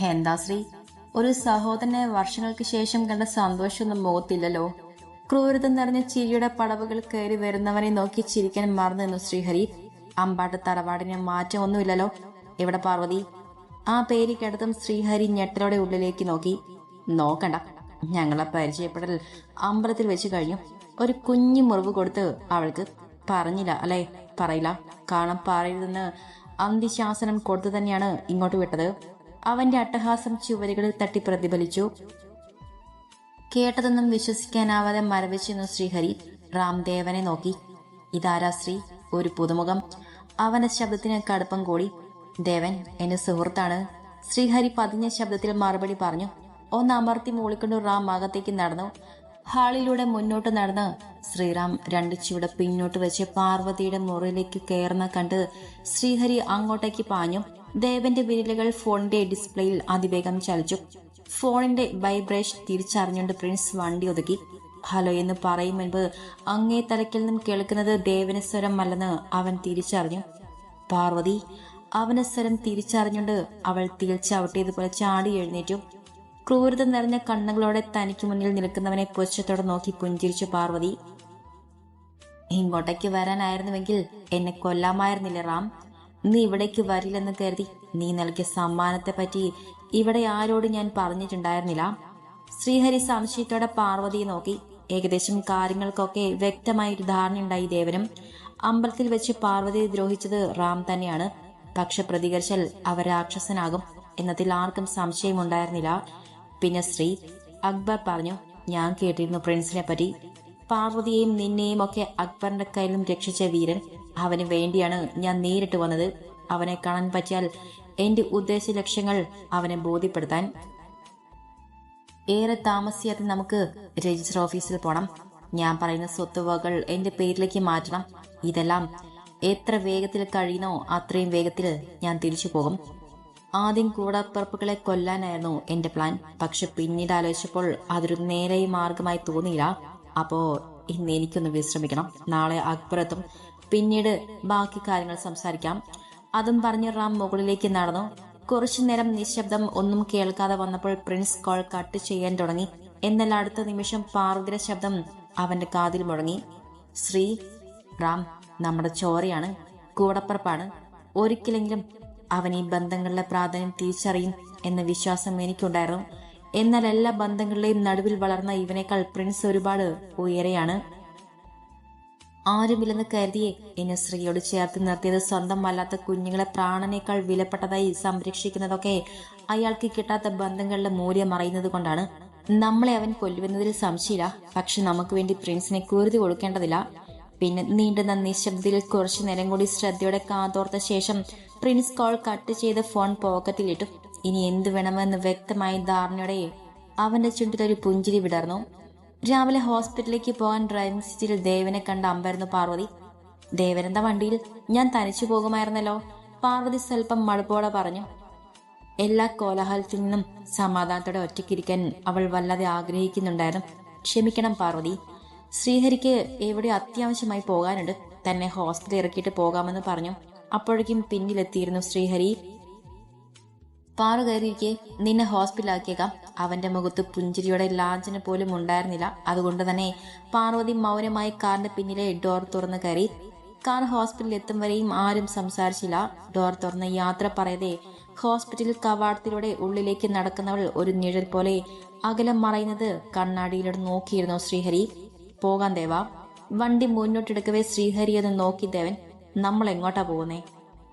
എന്താ ശ്രീ ഒരു സഹോദരനെ വർഷങ്ങൾക്ക് ശേഷം കണ്ട സന്തോഷമൊന്നും മുഖത്തില്ലല്ലോ ക്രൂരത നിറഞ്ഞ ചിരിയുടെ പടവുകൾ കയറി വരുന്നവനെ നോക്കി ചിരിക്കാൻ മറന്നു ശ്രീഹരി. അമ്പാട്ട് തറവാടിന് മാറ്റമൊന്നുമില്ലല്ലോ എവിടെ പാർവതി? ആ പേര് കേട്ടതും ശ്രീഹരി ഞെട്ടലോടെ ഉള്ളിലേക്ക് നോക്കി. നോക്കണ്ട ഞങ്ങളെ പരിചയപ്പെടൽ അമ്പലത്തിൽ വെച്ച് കഴിഞ്ഞു. ഒരു കുഞ്ഞു മുറിവ് കൊടുത്ത് അവൾക്ക് പറഞ്ഞില്ല അല്ലേ? പറയില്ല. കാണാൻ പറയരുതെന്ന് അന്തിശാസനം കൊടുത്തു തന്നെയാണ് ഇങ്ങോട്ട് വിട്ടത്. അവന്റെ അട്ടഹാസം ചുവരുകളിൽ തട്ടി പ്രതിഫലിച്ചു. കേട്ടതൊന്നും വിശ്വസിക്കാനാവാതെ മരവിച്ചിരുന്നു ശ്രീഹരി രാംദേവനെ നോക്കി. ഇതാരാ ശ്രീ ഒരു പുതുമുഖം. അവന്റെ ശബ്ദത്തിന് കടുപ്പം കൂടി. ദേവൻ എന്റെ സുഹൃത്താണ്. ശ്രീഹരി പതിഞ്ഞ ശബ്ദത്തിൽ മറുപടി പറഞ്ഞു. ഒന്ന് അമർത്തി മൂളിക്കൊണ്ട് റാം അകത്തേക്ക് നടന്നു. ഹാളിലൂടെ മുന്നോട്ട് നടന്ന് ശ്രീറാം രണ്ട് ചുവട് പിന്നോട്ട് വെച്ച് പാർവതിയുടെ മുറിയിലേക്ക് കയറുന്ന കണ്ട് ശ്രീഹരി അങ്ങോട്ടേക്ക് പാഞ്ഞു. ദേവന്റെ വിരലുകൾ ഫോണിന്റെ ഡിസ്പ്ലേയിൽ അതിവേഗം ചലിച്ചു. ഫോണിന്റെ വൈബ്രേഷൻ തിരിച്ചറിഞ്ഞുകൊണ്ട് പ്രിൻസ് വണ്ടി ഒതുക്കി. ഹലോ എന്ന് പറയും മുൻപ് അങ്ങേ തലക്കിൽ നിന്നും കേൾക്കുന്നത് ദേവന സ്വരം അല്ലെന്ന് അവൻ തിരിച്ചറിഞ്ഞു. പാർവതി അവന സ്വരം തിരിച്ചറിഞ്ഞുകൊണ്ട് അവൾ തീർച്ചയാവട്ടേതുപോലെ ചാടി എഴുന്നേറ്റു. ക്രൂരത നിറഞ്ഞ കണ്ണുകളോടെ തനിക്ക് മുന്നിൽ നിൽക്കുന്നവനെ പുച്ഛത്തോടെ നോക്കി പുഞ്ചിരിച്ചു പാർവതി. ഇങ്ങോട്ടേക്ക് വരാനായിരുന്നുവെങ്കിൽ എന്നെ കൊല്ലാമായിരുന്നില്ല റാം? നീ ഇവിടേക്ക് വരില്ലെന്ന് കരുതി നീ നൽകിയ സമ്മാനത്തെ പറ്റി ഇവിടെ ആരോട് ഞാൻ പറഞ്ഞിട്ടുണ്ടായിരുന്നില്ല. ശ്രീഹരി സംശയത്തോടെ പാർവതിയെ നോക്കി. ഏകദേശം കാര്യങ്ങൾക്കൊക്കെ വ്യക്തമായ ഒരു ധാരണയുണ്ടായി ദേവനും. അമ്പലത്തിൽ വെച്ച് പാർവതിയെ ദ്രോഹിച്ചത് റാം തന്നെയാണ്. പക്ഷെ പ്രതികരിച്ചാൽ അവ രാക്ഷസനാകും എന്നതിൽ ആർക്കും സംശയമുണ്ടായിരുന്നില്ല. പിന്നെ ശ്രീ അക്ബർ പറഞ്ഞു ഞാൻ കേട്ടിരുന്നു പ്രിൻസിനെ പറ്റി. പാർവതിയെയും നിന്നെയും ഒക്കെ അക്ബറിന്റെ കയ്യിലും രക്ഷിച്ച വീരൻ അവന് വേണ്ടിയാണ് ഞാൻ നേരിട്ട് വന്നത്. അവനെ കാണാൻ പറ്റിയാൽ എന്റെ ഉദ്ദേശ ലക്ഷ്യങ്ങൾ അവനെ ബോധ്യപ്പെടുത്താൻ. ഏറെ താമസിയാതെ നമുക്ക് രജിസ്റ്റർ ഓഫീസിൽ പോണം. ഞാൻ പറയുന്ന സ്വത്തുവകകൾ എന്റെ പേരിലേക്ക് മാറ്റണം. ഇതെല്ലാം എത്ര വേഗത്തിൽ കഴിയുന്നോ അത്രയും വേഗത്തിൽ ഞാൻ തിരിച്ചു പോകും. ആദ്യം കൂടപ്പറപ്പുകളെ കൊല്ലാനായിരുന്നു എന്റെ പ്ലാൻ. പക്ഷെ പിന്നീട് ആലോചിച്ചപ്പോൾ അതൊരു നേരെ മാർഗമായി തോന്നിയില്ല. അപ്പോ ഇന്ന് എനിക്കൊന്ന് വിശ്രമിക്കണം. നാളെ അക്ബറത്തും. പിന്നീട് ബാക്കി കാര്യങ്ങൾ സംസാരിക്കാം. അതും പറഞ്ഞ് റാം മുകളിലേക്ക് നടന്നു. കുറച്ചു നേരം നിശബ്ദം ഒന്നും കേൾക്കാതെ വന്നപ്പോൾ പ്രിൻസ് കോൾ കട്ട് ചെയ്യാൻ തുടങ്ങി. എന്നാൽ അടുത്ത നിമിഷം പാർവതിയുടെ ശബ്ദം അവന്റെ കാതിൽ മുഴങ്ങി. ശ്രീ റാം നമ്മുടെ ചോരയാണ് കൂടപ്പറപ്പാണ്. ഒരിക്കലെങ്കിലും അവൻ ഈ ബന്ധങ്ങളുടെ പ്രാധാന്യം തിരിച്ചറിയും എന്ന വിശ്വാസം എനിക്കുണ്ടായിരുന്നു. എന്നാൽ എല്ലാ ബന്ധങ്ങളുടെയും നടുവിൽ വളർന്ന ഇവനേക്കാൾ പ്രിൻസ് ഒരുപാട് ഉയരെയാണ്. ആരുമില്ലെന്ന് കരുതിയെ എന്നെ സ്ത്രീയോട് ചേർത്ത് നിർത്തിയത് സ്വന്തം അല്ലാത്ത കുഞ്ഞുങ്ങളെ പ്രാണനേക്കാൾ വിലപ്പെട്ടതായി സംരക്ഷിക്കുന്നതൊക്കെ അയാൾക്ക് കിട്ടാത്ത ബന്ധങ്ങളുടെ മൂല്യം അറിയുന്നത് കൊണ്ടാണ്. നമ്മളെ അവൻ കൊല്ലുവെന്നതിൽ സംശയമില്ല. പക്ഷെ നമുക്ക് വേണ്ടി പ്രിൻസിനെ കുരുതി കൊടുക്കേണ്ടതില്ല. പിന്നെ നീണ്ടുന്ന ശബ്ദത്തിൽ കുറച്ചു നേരം കൂടി ശ്രദ്ധയോടെ കാതോർത്ത ശേഷം പ്രിൻസ് കോൾ കട്ട് ചെയ്ത് ഫോൺ പോക്കറ്റിലിട്ടു ഇനി എന്തു വേണമെന്ന് വ്യക്തമായ ധാരണയോടെ അവന്റെ ചുണ്ടിൽ ഒരു പുഞ്ചിരി വിടർന്നു. രാവിലെ ഹോസ്പിറ്റലിലേക്ക് പോകാൻ ഡ്രൈവിംഗ് സീറ്റിൽ ദേവനെ കണ്ട അമ്പായിരുന്നു പാർവതി. ദേവനെന്താ വണ്ടിയിൽ? ഞാൻ തനിച്ചു പോകുമായിരുന്നല്ലോ പാർവതി സ്വല്പം മടുപ്പോടെ പറഞ്ഞു. എല്ലാ കോലാഹലത്തിൽ നിന്നും സമാധാനത്തോടെ ഒറ്റയ്ക്കിരിക്കാൻ അവൾ വല്ലാതെ ആഗ്രഹിക്കുന്നുണ്ടായിരുന്നു. ക്ഷമിക്കണം പാർവതി. ശ്രീഹരിക്ക് എവിടെ അത്യാവശ്യമായി പോകാനുണ്ട്. തന്നെ ഹോസ്പിറ്റലിൽ ഇറക്കിയിട്ട് പോകാമെന്ന് പറഞ്ഞു. അപ്പോഴേക്കും പിന്നിലെത്തിയിരുന്നു ശ്രീഹരി. പാറു കയറിയിരിക്കെ നിന്നെ ഹോസ്പിറ്റലാക്കിയേക്കാം അവന്റെ മുഖത്ത് പുഞ്ചിരിയുടെ ലാഞ്ചന പോലും ഉണ്ടായിരുന്നില്ല. അതുകൊണ്ട് തന്നെ പാർവതി മൗനമായി കാറിന്റെ പിന്നിലെ ഡോർ തുറന്ന് കയറി. കാർ ഹോസ്പിറ്റലിൽ എത്തും വരെയും ആരും സംസാരിച്ചില്ല. ഡോർ തുറന്ന് യാത്ര പറയതേ ഹോസ്പിറ്റൽ കവാടത്തിലൂടെ ഉള്ളിലേക്ക് നടക്കുന്നവൾ ഒരു നിഴൽ പോലെ അകലം മറയുന്നത് കണ്ണാടിയിലൂടെ നോക്കിയിരുന്നു ശ്രീഹരി. പോകാൻ ദേവ. വണ്ടി മുന്നോട്ടെടുക്കവേ ശ്രീഹരി എന്ന് നോക്കി ദേവൻ. നമ്മൾ എങ്ങോട്ടാ പോകുന്നേ?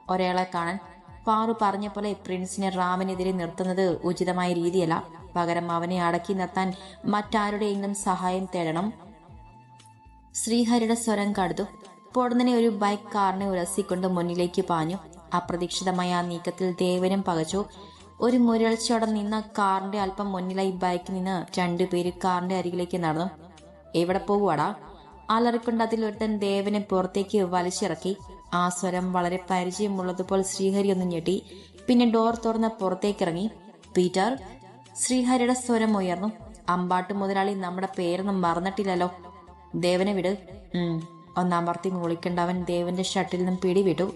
ഒരാളെ കാണാൻ പാറു പറഞ്ഞ പോലെ പ്രിൻസിനെ റാമിനെതിരെ നിർത്തുന്നത് ഉചിതമായ രീതിയല്ല. പകരം അവനെ അടക്കി നിർത്താൻ മറ്റാരുടെയെങ്കിലും സഹായം തേടണം. ശ്രീഹരിയുടെ സ്വരം കടുത്തു പൊടുന്നനെ ഒരു ബൈക്ക് കാറിനെ ഉരസിക്കൊണ്ട് മുന്നിലേക്ക് പാഞ്ഞു. അപ്രതീക്ഷിതമായ ആ നീക്കത്തിൽ ദേവനും പകച്ചു. ഒരു മുരൾച്ചയോടെ നിന്ന കാറിന്റെ അല്പം മുന്നിലായി ബൈക്കിൽ നിന്ന് രണ്ടുപേര് കാറിന്റെ അരികിലേക്ക് നടന്നു. എവിടെ പോകുവാടാ അലറിക്കൊണ്ട് അതിലൊരുത്തൻ ദേവനെ പുറത്തേക്ക് വലിച്ചിറക്കി. ആ സ്വരം വളരെ പരിചയമുള്ളതുപോലെ ശ്രീഹരി ഒന്ന് ഞെട്ടി. പിന്നെ ഡോർ തുറന്ന് പുറത്തേക്കിറങ്ങി. പീറ്റർ ശ്രീഹരിയുടെ സ്വരം ഉയർന്നു. അമ്പാട്ട് മുതലാളി നമ്മുടെ പേരൊന്നും മറന്നിട്ടില്ലല്ലോ. ദേവനെ വിട്. ഉം ഒന്നമർത്തി മുളിക്കണ്ടവൻ ദേവന്റെ ഷട്ടിൽ നിന്നും പിടിവിട്ടു.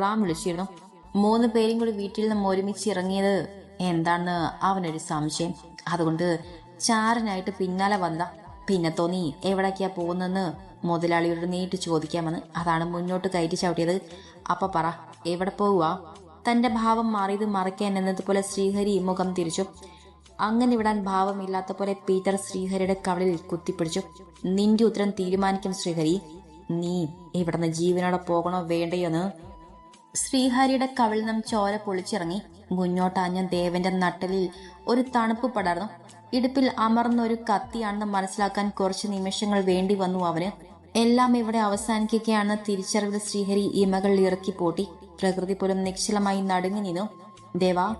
റാം വിളിച്ചിരുന്നു. മൂന്ന് പേരും കൂടി വീട്ടിൽ നിന്നും ഒരുമിച്ച് ഇറങ്ങിയത് എന്താണെന്ന് അവനൊരു സംശയം. അതുകൊണ്ട് ചാരനായിട്ട് പിന്നാലെ വന്ന പിന്നെ തോന്നി എവിടേക്കാ പോകുന്നെന്ന് മുതലാളിയോട് നീട്ടി ചോദിക്കാമെന്ന് അതാണ് മുന്നോട്ട് കയറ്റി ചവിട്ടിയത്. അപ്പ പറ എവിടെ പോവുക തന്റെ ഭാവം മാറിയത് മറയ്ക്കാൻ എന്നതുപോലെ ശ്രീഹരി മുഖം തിരിച്ചു. അങ്ങനെ വിടാൻ ഭാവമില്ലാത്ത പോലെ പീറ്റർ ശ്രീഹരിയുടെ കവളിൽ കുത്തിപ്പിടിച്ചു. നിന്റെ ഉത്തരം തീരുമാനിക്കും ശ്രീഹരി. നീ ഇവിടുന്ന് ജീവനോടെ പോകണോ വേണ്ടയോന്ന്? ശ്രീഹരിയുടെ കവിളിൽ നിന്നും ചോര പൊളിച്ചിറങ്ങി. മുന്നോട്ടാഞ്ഞ ദേവന്റെ നട്ടലിൽ ഒരു തണുപ്പ് പടർന്നു. ഇടുപ്പിൽ അമർന്ന ഒരു കത്തിയാണെന്ന് മനസ്സിലാക്കാൻ കുറച്ച് നിമിഷങ്ങൾ വേണ്ടി വന്നു അവന്. എല്ലാം ഇവിടെ അവസാനിക്കുകയാണെന്ന് തിരിച്ചറിവിൽ ശ്രീഹരി ഇമകൾ ഇറക്കി പൂട്ടി. പ്രകൃതി പോലും നിശ്ചലമായി നടുങ്ങി നിന്നു. ദേവാ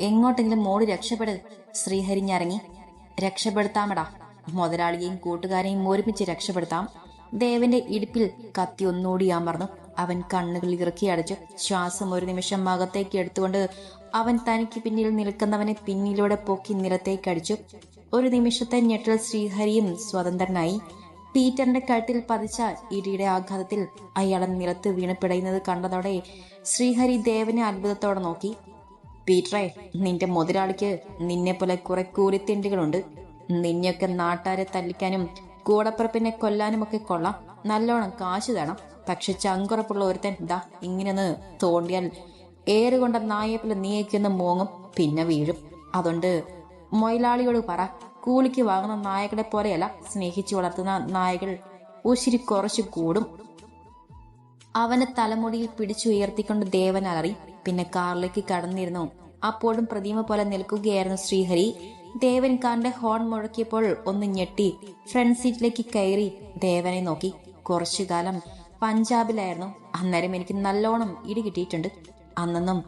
എങ്ങോട്ടെങ്കിലും മോടി രക്ഷപ്പെട്. ശ്രീഹരി ഞരങ്ങി. രക്ഷപ്പെടുത്താമടാ. മുതലാളിയെയും കൂട്ടുകാരെയും ഒരുമിച്ച് രക്ഷപ്പെടുത്താം. ദേവന്റെ ഇടുപ്പിൽ കത്തി ഒന്നുകൂടി അമർന്നു അവൻ കണ്ണുകൾ ഇറക്കി അടച്ചു. ശ്വാസം ഒരു നിമിഷം അകത്തേക്ക് എടുത്തുകൊണ്ട് അവൻ തനിക്ക് പിന്നിൽ നിൽക്കുന്നവനെ പിന്നിലൂടെ പൊക്കി നിലത്തേക്ക് അടിച്ചു. ഒരു നിമിഷത്തെ ഞെട്ടൽ ശ്രീഹരിയും സ്വതന്ത്രനായി. പീറ്ററിന്റെ കഴുത്തിൽ പതിച്ച ഇടിയുടെ ആഘാതത്തിൽ അയാളെ നിലത്ത് വീണ് പിടയുന്നത് കണ്ടതോടെ ശ്രീഹരി ദേവനെ അത്ഭുതത്തോടെ നോക്കി. പീറ്ററെ നിന്റെ മുതലാളിക്ക് നിന്നെ പോലെ കുറെ കൂലിത്തിണ്ടികളുണ്ട്. നിന്നെയൊക്കെ നാട്ടാരെ തല്ലിക്കാനും കൂടപ്പുറപ്പിനെ കൊല്ലാനും ഒക്കെ കൊള്ളാം. നല്ലോണം കാശ് തരണം പക്ഷെ ചങ്കുറപ്പുള്ള ഒരുത്തൻ ദാ ഇങ്ങനെയൊന്ന് തോണ്ടിയാൽ ഏറുകൊണ്ട നായപ്പിൽ നീയൊക്കെയൊന്ന് മോങ്ങും പിന്നെ വീഴും. അതുകൊണ്ട് മൊയിലാളിയോട് പറ. കൂലിക്ക് വാങ്ങുന്ന നായകളെ പോലെയല്ല സ്നേഹിച്ചു വളർത്തുന്ന നായകൾ. ഉശിരി കുറച്ചു കൂടും. അവനെ തലമുടിയിൽ പിടിച്ചുയർത്തിക്കൊണ്ട് ദേവൻ അലറി പിന്നെ കാറിലേക്ക് കടന്നിരുന്നു. അപ്പോഴും പ്രതിമ പോലെ നിൽക്കുകയായിരുന്നു ശ്രീഹരി. ദേവൻ കാറിന്റെ ഹോൺ മുഴക്കിയപ്പോൾ ഒന്ന് ഞെട്ടി. ഫ്രണ്ട് സീറ്റിലേക്ക് കയറി ദേവനെ നോക്കി. കുറച്ചു കാലം പഞ്ചാബിലായിരുന്നു. അന്നേരം എനിക്ക് നല്ലോണം ഇടി കിട്ടിയിട്ടുണ്ട്. അന്നൊന്നും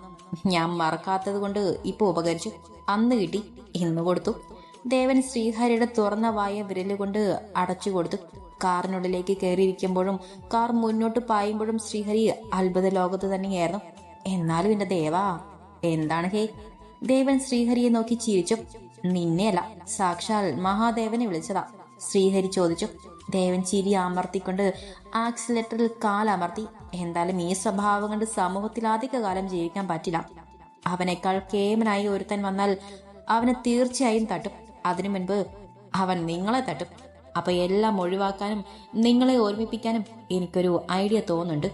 ഞാൻ മറക്കാത്തത് കൊണ്ട് ഇപ്പൊ ഉപകരിച്ചു. അന്ന് കിട്ടി ഇന്ന് കൊടുത്തു. ദേവൻ ശ്രീഹരിയുടെ തുറന്ന വായ വിരലുകൊണ്ട് അടച്ചു കൊടുത്തു. കാറിനുള്ളിലേക്ക് കയറിയിരിക്കുമ്പോഴും കാർ മുന്നോട്ട് പായുമ്പോഴും ശ്രീഹരി അത്ഭുത ലോകത്ത് തന്നെയായിരുന്നു. എന്നാലും എന്റെ ദേവാ എന്താണ് ഹേ? ദേവൻ ശ്രീഹരിയെ നോക്കി ചിരിച്ചു. നിന്നെയല്ല സാക്ഷാൽ മഹാദേവനെ വിളിച്ചതാ ശ്രീഹരി ചോദിച്ചു. ദേവൻ ചിരി അമർത്തിക്കൊണ്ട് ആക്സിലേറ്ററിൽ കാലമർത്തി എന്തായാലും ഈ സ്വഭാവം കൊണ്ട് സമൂഹത്തിൽ അധികകാലം ജീവിക്കാൻ പറ്റില്ല. അവനേക്കാൾ കേമനായി ഒരുത്തൻ വന്നാൽ അവനെ തീർച്ചയായും തട്ടും. അതിനു മുൻപ് അവൻ നിങ്ങളെ തട്ടും. അപ്പൊ എല്ലാം ഒഴിവാക്കാനും നിങ്ങളെ ഓർമ്മിപ്പിക്കാനും എനിക്കൊരു ഐഡിയ തോന്നുന്നുണ്ട്.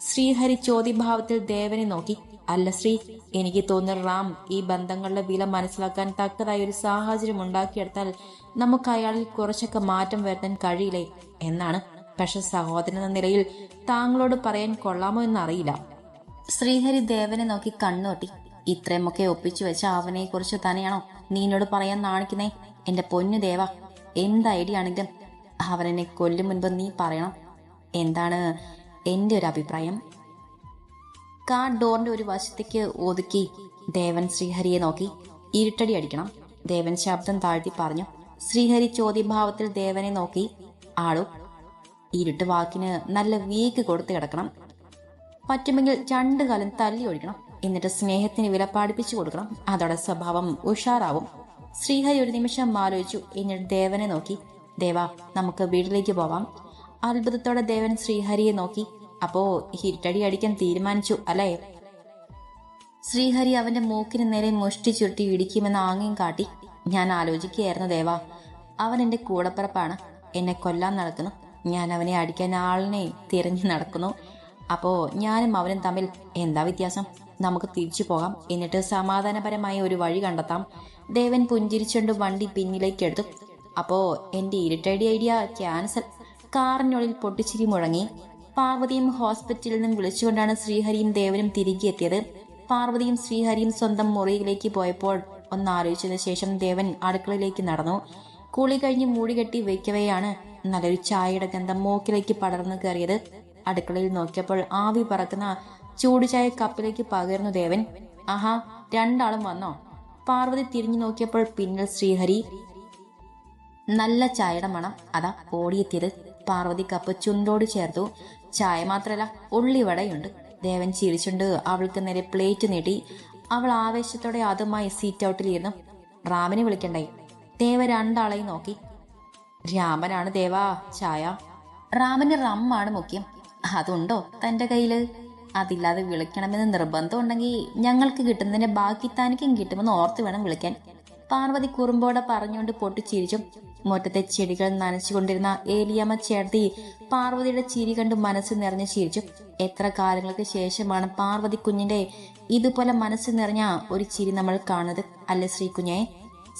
ശ്രീഹരി ചോദ്യഭാവത്തിൽ ദേവനെ നോക്കി. അല്ല ശ്രീ എനിക്ക് തോന്നുന്ന റാം ഈ ബന്ധങ്ങളുടെ വില മനസ്സിലാക്കാൻ തക്കതായ ഒരു സാഹചര്യം ഉണ്ടാക്കിയെടുത്താൽ നമുക്ക് അയാളിൽ കുറച്ചൊക്കെ മാറ്റം വരുത്താൻ കഴിയില്ലേ എന്നാണ്. പക്ഷെ സഹോദരൻ എന്ന നിലയിൽ താങ്കളോട് പറയാൻ കൊള്ളാമോ എന്നറിയില്ല. ശ്രീഹരി ദേവനെ നോക്കി കണ്ണുകൊട്ടി ഇത്രയുമൊക്കെ ഒപ്പിച്ചു വെച്ച അവനെ കുറിച്ച് തന്നെയാണോ നീനോട് പറയാൻ നാണിക്കുന്നേ? എന്റെ പൊന്നു ദേവ എന്ത് ഐഡിയ ആണെങ്കിലും അവനെന്നെ കൊല്ലും മുൻപ് നീ പറയണം. എന്താണ് എന്റെ ഒരു അഭിപ്രായം? കാർ ഡോറിന്റെ ഒരു വശത്തേക്ക് ഒതുക്കി ദേവൻ ശ്രീഹരിയെ നോക്കി. ഇരുട്ടടി അടിക്കണം. ദേവൻ ശബ്ദം താഴ്ത്തി പറഞ്ഞു. ശ്രീഹരി ചോദ്യഭാവത്തിൽ ദേവനെ നോക്കി. ആളു ഇരുട്ട് വാക്കിന് നല്ല വീക്ക് കൊടുത്ത് കിടക്കണം. പറ്റുമെങ്കിൽ രണ്ടു കാലം തല്ലി ഒഴിക്കണം. എന്നിട്ട് സ്നേഹത്തിന് വില പാടിപ്പിച്ചു കൊടുക്കണം. അതോടെ സ്വഭാവം ഉഷാറാവും. ശ്രീഹരി ഒരു നിമിഷം ആലോചിച്ചു. എന്നിട്ട് ദേവനെ നോക്കി. ദേവ നമുക്ക് വീട്ടിലേക്ക് പോവാം. അത്ഭുതത്തോടെ ദേവൻ ശ്രീഹരിയെ നോക്കി. അപ്പോ ഹിറ്റടി അടിക്കാൻ തീരുമാനിച്ചു അല്ലേ? ശ്രീഹരി അവന്റെ മൂക്കിന് നേരെ മുഷ്ടി ചുരുട്ടി ഇടിക്കുമെന്ന് ആംഗ്യം കാട്ടി. ഞാൻ ആലോചിക്കുകയായിരുന്നു ദേവ. അവൻ എന്റെ കൂടപ്പിറപ്പാണ്. എന്നെ കൊല്ലാൻ നടക്കുന്നു. ഞാൻ അവനെ അടിക്കാൻ ആളിനെ തിരഞ്ഞു നടക്കുന്നു. അപ്പോ ഞാനും അവനും തമ്മിൽ എന്താ വ്യത്യാസം? നമുക്ക് തിരിച്ചു പോകാം. എന്നിട്ട് സമാധാനപരമായ ഒരു വഴി കണ്ടെത്താം. ദേവൻ പുഞ്ചിരിച്ചുകൊണ്ട് വണ്ടി പിന്നിലേക്ക് എടുത്തു അപ്പോ എന്റെ ഇരുട്ടടി ഐഡിയ ക്യാൻസൽ. കാറിനുള്ളിൽ പൊട്ടിച്ചിരി മുഴങ്ങി. പാർവതിയും ഹോസ്പിറ്റലിൽ നിന്നും വിളിച്ചുകൊണ്ടാണ് ശ്രീഹരിയും ദേവനും തിരികെ എത്തിയത്. പാർവതിയും ശ്രീഹരിയും സ്വന്തം മുറിയിലേക്ക് പോയപ്പോൾ ഒന്ന് ആലോചിച്ചതിന് ശേഷം ദേവൻ അടുക്കളയിലേക്ക് നടന്നു. കുളി കഴിഞ്ഞ് മൂടി കെട്ടി വെക്കവെയാണ് നല്ലൊരു ചായയുടെ ഗന്ധം മൂക്കിലേക്ക് പടർന്നു കയറിയത്. അടുക്കളയിൽ നോക്കിയപ്പോൾ ആവി പറക്കുന്ന ചൂട് ചായ കപ്പിലേക്ക് പകർന്നു ദേവൻ ആഹാ രണ്ടാളും വന്നോ? പാർവതി തിരിഞ്ഞു നോക്കിയപ്പോൾ പിന്നിൽ ശ്രീഹരി നല്ല ചായയുടെ മണം. അതാ ഓടിയെത്തിയത്. പാർവതി കപ്പ് ചുണ്ടോട് ചേർത്തു. ചായ മാത്രല്ല ഉള്ളിവടയുണ്ട്. ദേവൻ ചിരിച്ചുണ്ട് അവൾക്ക് നേരെ പ്ലേറ്റ് നീട്ടി. അവൾ ആവേശത്തോടെ അതുമായി സീറ്റ് ഔട്ടിലിരുന്നു റാമിനെ വിളിക്കണ്ടേ? ദേവ രണ്ടാളെയും നോക്കി. രാമനാണ് ദേവാ ചായ. റാമന് റമ്മാണ് മുഖ്യം. അതുണ്ടോ തന്റെ കയ്യിൽ? അതില്ലാതെ വിളിക്കണമെന്ന് നിർബന്ധം ഉണ്ടെങ്കിൽ ഞങ്ങൾക്ക് കിട്ടുന്നതിന്റെ ബാക്കി തനിക്കും കിട്ടുമെന്ന് ഓർത്ത് വേണം വിളിക്കാൻ. പാർവതി കുറുമ്പോടെ പറഞ്ഞുകൊണ്ട് പൊട്ടിച്ചിരിച്ചു മുറ്റത്തെ ചെടികൾ നനച്ചുകൊണ്ടിരുന്ന ഏലിയമ്മ ചേർത്തി പാർവതിയുടെ ചിരി കണ്ട് മനസ്സ് നിറഞ്ഞ് ചിരിച്ചു എത്ര കാലങ്ങൾക്ക് ശേഷമാണ് പാർവതി കുഞ്ഞിന്റെ ഇതുപോലെ മനസ്സ് നിറഞ്ഞ ഒരു ചിരി നമ്മൾ കാണുന്നത് അല്ലെ ശ്രീകുഞ്ഞെ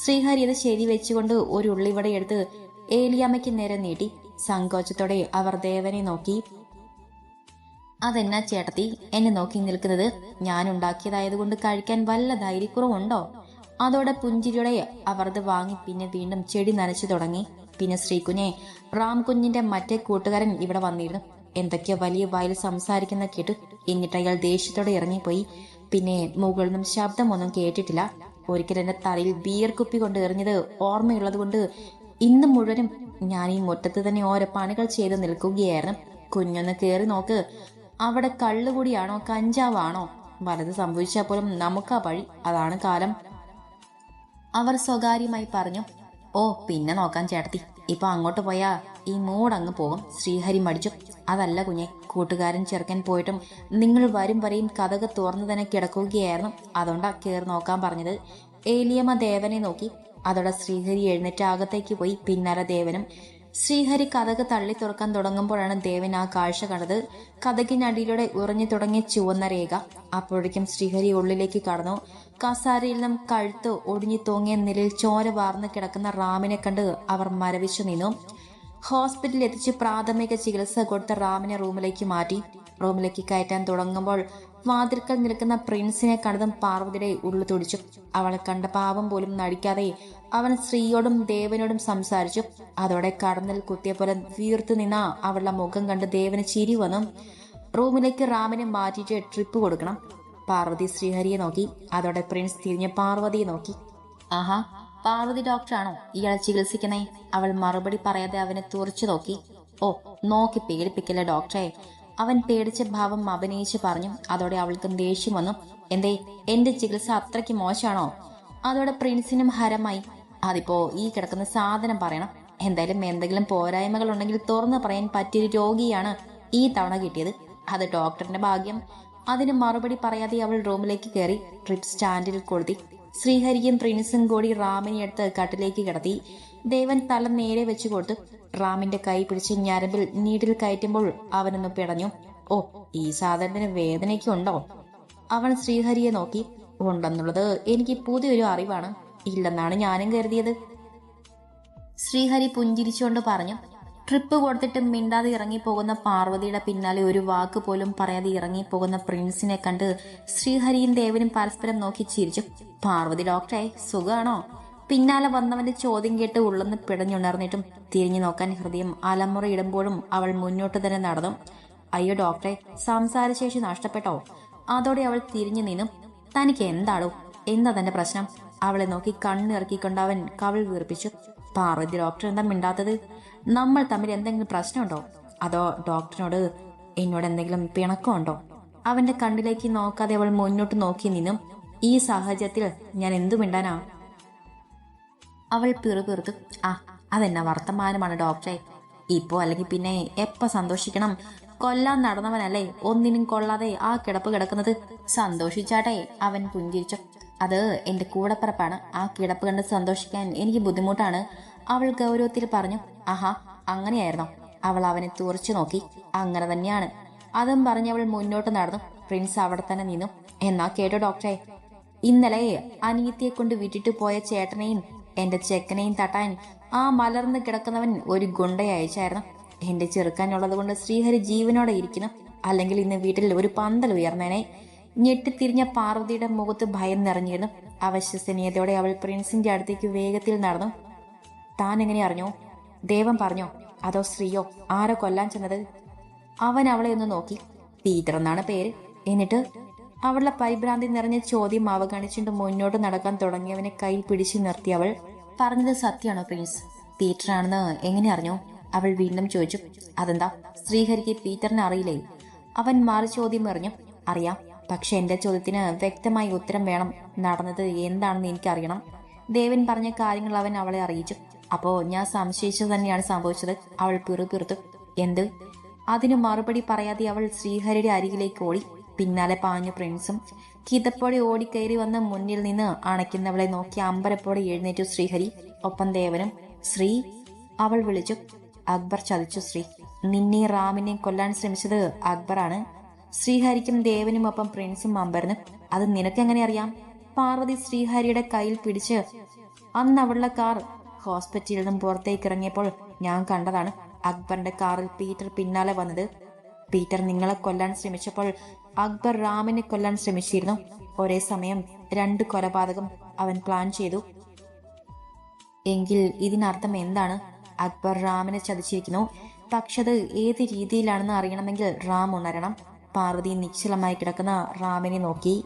ശ്രീഹരി അത് ശരി വെച്ചുകൊണ്ട് ഒരു ഉള്ളിവട എടുത്ത് ഏലിയമ്മയ്ക്ക് നേരെ നീട്ടി. സങ്കോചത്തോടെ അവർ ദേവനെ നോക്കി. അതെന്നാ ചേട്ടത്തി? എന്നെ നോക്കി നിൽക്കുന്നത് ഞാൻ ഉണ്ടാക്കിയതായതുകൊണ്ട് കഴിക്കാൻ വല്ല ധൈര്യക്കുറവുണ്ടോ? അതോടെ പുഞ്ചിരിയോടെ അവർ അത് വാങ്ങി പിന്നെ വീണ്ടും ചെടി നനച്ചു തുടങ്ങി. പിന്നെ ശ്രീകുഞ്ഞെ റാം കുഞ്ഞിന്റെ മറ്റേ കൂട്ടുകാരൻ ഇവിടെ വന്നിരുന്നു. എന്തൊക്കെയോ വലിയ വയൽ സംസാരിക്കുന്ന കേട്ടു എന്നിട്ട് അയാൾ ദേഷ്യത്തോടെ ഇറങ്ങിപ്പോയി. പിന്നെ മുകളിൽ ശബ്ദമൊന്നും കേട്ടിട്ടില്ല. ഒരിക്കൽ എന്റെ തലയിൽ ബിയർ കുപ്പി കൊണ്ട് എറിഞ്ഞത് ഓർമ്മയുള്ളത് കൊണ്ട് ഇന്ന് മുഴുവനും ഞാൻ ഈ മുറ്റത്ത് തന്നെ ഓരോ പണികൾ ചെയ്ത് നിൽക്കുകയായിരുന്നു. കുഞ്ഞൊന്ന് കയറി നോക്ക്. അവിടെ കള്ളുകൂടിയാണോ കഞ്ചാവാണോ? വലത് സംഭവിച്ചാൽ പോലും നമുക്കാ വഴി. അതാണ് കാലം. അവർ സ്വകാര്യമായി പറഞ്ഞു ഓ പിന്നെ നോക്കാൻ ചേട്ടത്തി. ഇപ്പൊ അങ്ങോട്ട് പോയാ ഈ മൂടങ്ങ് പോകും. ശ്രീഹരി മടിച്ചു. അതല്ല കുഞ്ഞെ കൂട്ടുകാരൻ ചെറുക്കൻ പോയിട്ടും നിങ്ങൾ വരും വരെയും കഥക തുറന്നു തന്നെ കിടക്കുകയായിരുന്നു. അതുകൊണ്ടാ കയറി നോക്കാൻ പറഞ്ഞത്. ഏലിയമ്മ ദേവനെ നോക്കി. അതോടെ ശ്രീഹരി എഴുന്നേറ്റ് അകത്തേക്ക് പോയി. പിന്നാലെ ദേവനും ശ്രീഹരി കഥക് തള്ളി തുറക്കാൻ തുടങ്ങുമ്പോഴാണ് ദേവൻ ആ കാഴ്ച കണ്ടത്. കഥകിനടിയിലൂടെ ഉറഞ്ഞു തുടങ്ങിയ ചുവന്ന രേഖ. അപ്പോഴേക്കും ശ്രീഹരി ഉള്ളിലേക്ക് കടന്നു. കസാരയിൽ നിന്നും കഴുത്ത് ഒടിഞ്ഞു തൂങ്ങിയ നിലയിൽ ചോര വാർന്നു കിടക്കുന്ന റാമിനെ കണ്ട് അവർ മരവിച്ചു നിന്നു. ഹോസ്പിറ്റലിൽ എത്തിച്ച് പ്രാഥമിക ചികിത്സ കൊടുത്ത റാമിനെ റൂമിലേക്ക് മാറ്റി. റൂമിലേക്ക് കയറ്റാൻ തുടങ്ങുമ്പോൾ വാതിൽക്കൽ നിൽക്കുന്ന പ്രിൻസിനെ കണ്ടതും പാർവതിയുടെ ഉള്ളു തുടിച്ചു. അവളെ കണ്ട പാപം പോലും നടിക്കാതെ അവൻ സ്ത്രീയോടും ദേവനോടും സംസാരിച്ചു. അതോടെ കടന്നിൽ കുത്തിയ പോലെ വീർത്തു നിന്ന അവളുടെ മുഖം കണ്ട് ദേവന് ചിരി വന്നു. റൂമിലേക്ക് റാമിനെ മാറ്റിയിട്ട് ട്രിപ്പ് കൊടുക്കണം. പാർവതി ശ്രീഹരിയെ നോക്കി. അതോടെ പ്രിൻസ് തിരിഞ്ഞ് പാർവതിയെ നോക്കി. ആഹാ പാർവതി ഡോക്ടറാണോ ഇയാളെ ചികിത്സിക്കുന്നേ? അവൾ മറുപടി പറയാതെ അവനെ തുറച്ചു നോക്കി. ഓ നോക്കി പേടിപ്പിക്കല്ലേ ഡോക്ടറെ? അവൻ പേടിച്ച ഭാവം അഭിനയിച്ച് പറഞ്ഞു അതോടെ അവൾക്ക് ദേഷ്യം വന്നു. എന്തേ എന്റെ ചികിത്സ അത്രയ്ക്ക് മോശമാണോ? അതോടെ പ്രിൻസിനും ഹരമായി. അതിപ്പോ ഈ കിടക്കുന്ന സാധനം പറയണം. എന്തായാലും എന്തെങ്കിലും പോരായ്മകൾ ഉണ്ടെങ്കിൽ തുറന്നു പറയാൻ പറ്റിയൊരു രോഗിയാണ് ഈ തവണ കിട്ടിയത്. അത് ഡോക്ടറിന്റെ ഭാഗ്യം. അതിന് മറുപടി പറയാതെ അവൾ റൂമിലേക്ക് കയറി ട്രിപ്പ് സ്റ്റാൻഡിൽ കൊളുത്തി. ശ്രീഹരിയും പ്രിൻസും കൂടി റാമിനെ എടുത്ത് കട്ടിലേക്ക് കിടത്തി. ദേവൻ തല നേരെ വെച്ചു കൊടുത്തു റാമിന്റെ കൈ പിടിച്ച് ഞരമ്പിൽ നീട്ടിൽ കയറ്റുമ്പോൾ അവനൊന്ന് പിടഞ്ഞു. ഓ ഈ സാധനത്തിന് വേദനയ്ക്ക് ഉണ്ടോ? അവൻ ശ്രീഹരിയെ നോക്കി. ഉണ്ടെന്നുള്ളത് എനിക്ക് പുതിയൊരു അറിവാണ്. ഇല്ലെന്നാണ് ഞാനും കരുതിയത്. ശ്രീഹരി പുഞ്ചിരിച്ചുകൊണ്ട് പറഞ്ഞു. ട്രിപ്പ് കൊടുത്തിട്ട് മിണ്ടാതെ ഇറങ്ങിപ്പോകുന്ന പാർവതിയുടെ പിന്നാലെ ഒരു വാക്ക് പോലും പറയാതെ ഇറങ്ങിപ്പോകുന്ന പ്രിൻസിനെ കണ്ട് ശ്രീഹരിയും ദേവനും പരസ്പരം നോക്കി ചിരിച്ചു. പാർവതി ഡോക്ടറെ സുഖമാണോ പിന്നാലെ വന്നവന്റെ ചോദ്യം കേട്ട് ഉള്ളെന്ന് പിടഞ്ഞുണർന്നിട്ടും തിരിഞ്ഞു നോക്കാൻ ഹൃദയം അലമുറയിടുമ്പോഴും അവൾ മുന്നോട്ട് തന്നെ നടന്നു. അയ്യോ ഡോക്ടറെ സംസാരശേഷി നഷ്ടപ്പെട്ടോ? അതോടെ അവൾ തിരിഞ്ഞു നിന്നു. തനിക്ക് എന്താടോ? എന്താ തന്റെ പ്രശ്നം? അവളെ നോക്കി കണ്ണിറക്കിക്കൊണ്ട് അവൻ കവിൾ വീർപ്പിച്ചു. പാർവതി ഡോക്ടർ എന്താ മിണ്ടാത്തത്? നമ്മൾ തമ്മിൽ എന്തെങ്കിലും പ്രശ്നമുണ്ടോ? അതോ ഡോക്ടറിനോട് എന്നോട് എന്തെങ്കിലും പിണക്കമുണ്ടോ? അവന്റെ കണ്ണിലേക്ക് നോക്കാതെ അവൾ മുന്നോട്ട് നോക്കി നിന്നും ഈ സാഹചര്യത്തിൽ ഞാൻ എന്തു മിണ്ടാനാ? അവൾ പിറുപിറുത്തു ആ അതെന്നാ വർത്തമാനമാണ് ഡോക്ടറെ. ഇപ്പോ അല്ലെങ്കിൽ പിന്നെ എപ്പ സന്തോഷിക്കണം? കൊല്ലാൻ നടന്നവനല്ലേ ഒന്നിനും കൊള്ളാതെ ആ കിടപ്പ് കിടക്കുന്നത്? സന്തോഷിച്ചാട്ടെ അവൻ പുഞ്ചിരിച്ചു. അത് എന്റെ കൂടപ്പിറപ്പാണ്. ആ കിടപ്പ് കണ്ട് സന്തോഷിക്കാൻ എനിക്ക് ബുദ്ധിമുട്ടാണ്. അവൾ ഗൗരവത്തിൽ പറഞ്ഞു ആഹാ അങ്ങനെയായിരുന്നോ? അവൾ അവനെ തുറച്ചു നോക്കി അങ്ങനെ തന്നെയാണ്. അതും പറഞ്ഞ് അവൾ മുന്നോട്ട് നടന്നു. പ്രിൻസ് അവിടെ തന്നെ നിന്നു. എന്നാ കേട്ടോ ഡോക്ടറെ. ഇന്നലെ അനിയത്തിയെ കൊണ്ട് വിട്ടിട്ട് പോയ ചേട്ടനെയും എന്റെ ചെക്കനെയും തട്ടാൻ ആ മലർന്ന് കിടക്കുന്നവൻ ഒരു ഗുണ്ടയെ അയച്ചായിരുന്നു. എന്റെ ചെറുക്കാനുള്ളത് കൊണ്ട് ശ്രീഹരി ജീവനോടെ ഇരിക്കുന്നു. അല്ലെങ്കിൽ ഇന്ന് വീട്ടിൽ ഒരു പന്തൽ ഉയർന്നേനെ. ഞെട്ടിത്തിരിഞ്ഞ പാർവതിയുടെ മുഖത്ത് ഭയം നിറഞ്ഞിരുന്നു. അവശ്വസനീയതയോടെ അവൾ പ്രിൻസിന്റെ അടുത്തേക്ക് വേഗത്തിൽ നടന്നു. താൻ എങ്ങനെ അറിഞ്ഞോ? ദേവൻ പറഞ്ഞോ അതോ സ്ത്രീയോ? ആരോ കൊല്ലാൻ ചെന്നത്? അവൻ അവളെ ഒന്ന് നോക്കി. പീറ്റർ എന്നാണ് പേര്. എന്നിട്ട് അവളുടെ പരിഭ്രാന്തി നിറഞ്ഞ ചോദ്യം അവഗണിച്ചുകൊണ്ട് മുന്നോട്ട് നടക്കാൻ തുടങ്ങിയവനെ കൈ പിടിച്ചു നിർത്തി അവൾ. പറഞ്ഞത് സത്യമാണോ പ്രിൻസ്? പീറ്റർ ആണെന്ന് എങ്ങനെ അറിഞ്ഞോ? അവൾ വീണ്ടും ചോദിച്ചു. അതെന്താ? ശ്രീഹരിക്ക് പീറ്ററിനെ അറിയില്ലേ? അവൻ മാറി ചോദ്യം എറിഞ്ഞു. അറിയാം. പക്ഷെ എന്റെ ചോദ്യത്തിന് വ്യക്തമായി ഉത്തരം വേണം. നടന്നത് എന്താണെന്ന് എനിക്കറിയണം. ദേവൻ പറഞ്ഞ കാര്യങ്ങൾ അവൻ അവളെ അറിയിച്ചു. അപ്പോ ഞാൻ സംശയിച്ചു തന്നെയാണ് സംഭവിച്ചത്. അവൾ പിറുപിറുത്തു എന്ത്? അതിന് മറുപടി പറയാതെ അവൾ ശ്രീഹരിയുടെ അരികിലേക്ക് ഓടി. പിന്നാലെ പാഞ്ഞു പ്രിൻസും കിതപ്പോടെ ഓടിക്കയറി വന്ന് മുന്നിൽ നിന്ന് അണയ്ക്കുന്നവളെ നോക്കി അമ്പരപ്പോടെ എഴുന്നേറ്റു ശ്രീഹരി. ഒപ്പം ദേവനും ശ്രീ അവൾ വിളിച്ചു. അക്ബർ ചതിച്ചു ശ്രീ. നിന്നെ റാമിനെ കൊല്ലാൻ ശ്രമിച്ചത് അക്ബറാണ് ശ്രീഹരിക്കും ദേവനും ഒപ്പം പ്രിൻസും അമ്പരനും അത് നിനക്ക് എങ്ങനെ അറിയാം പാർവതി ശ്രീഹരിയുടെ കയ്യിൽ പിടിച്ച് അന്ന് അവളുടെ കാർ ഹോസ്പിറ്റലിൽ നിന്നും പുറത്തേക്ക് ഇറങ്ങിയപ്പോൾ ഞാൻ കണ്ടതാണ് അക്ബറിന്റെ കാറിൽ പീറ്റർ പിന്നാലെ വന്നത്. പീറ്റർ നിങ്ങളെ കൊല്ലാൻ ശ്രമിച്ചപ്പോൾ അക്ബർ റാമിനെ കൊല്ലാൻ ശ്രമിച്ചിരുന്നു. ഒരേ സമയം രണ്ട് കൊലപാതകം അവൻ പ്ലാൻ ചെയ്തു. എങ്കിൽ ഇതിനർത്ഥം എന്താണ്? അക്ബർ റാമിനെ ചതിച്ചിരിക്കുന്നു. പക്ഷെ അത് ഏത് രീതിയിലാണെന്ന് അറിയണമെങ്കിൽ റാം ഉണരണം. പാർവതി നിശ്ചലമായി കിടക്കുന്ന റാമിനെ നോക്കി.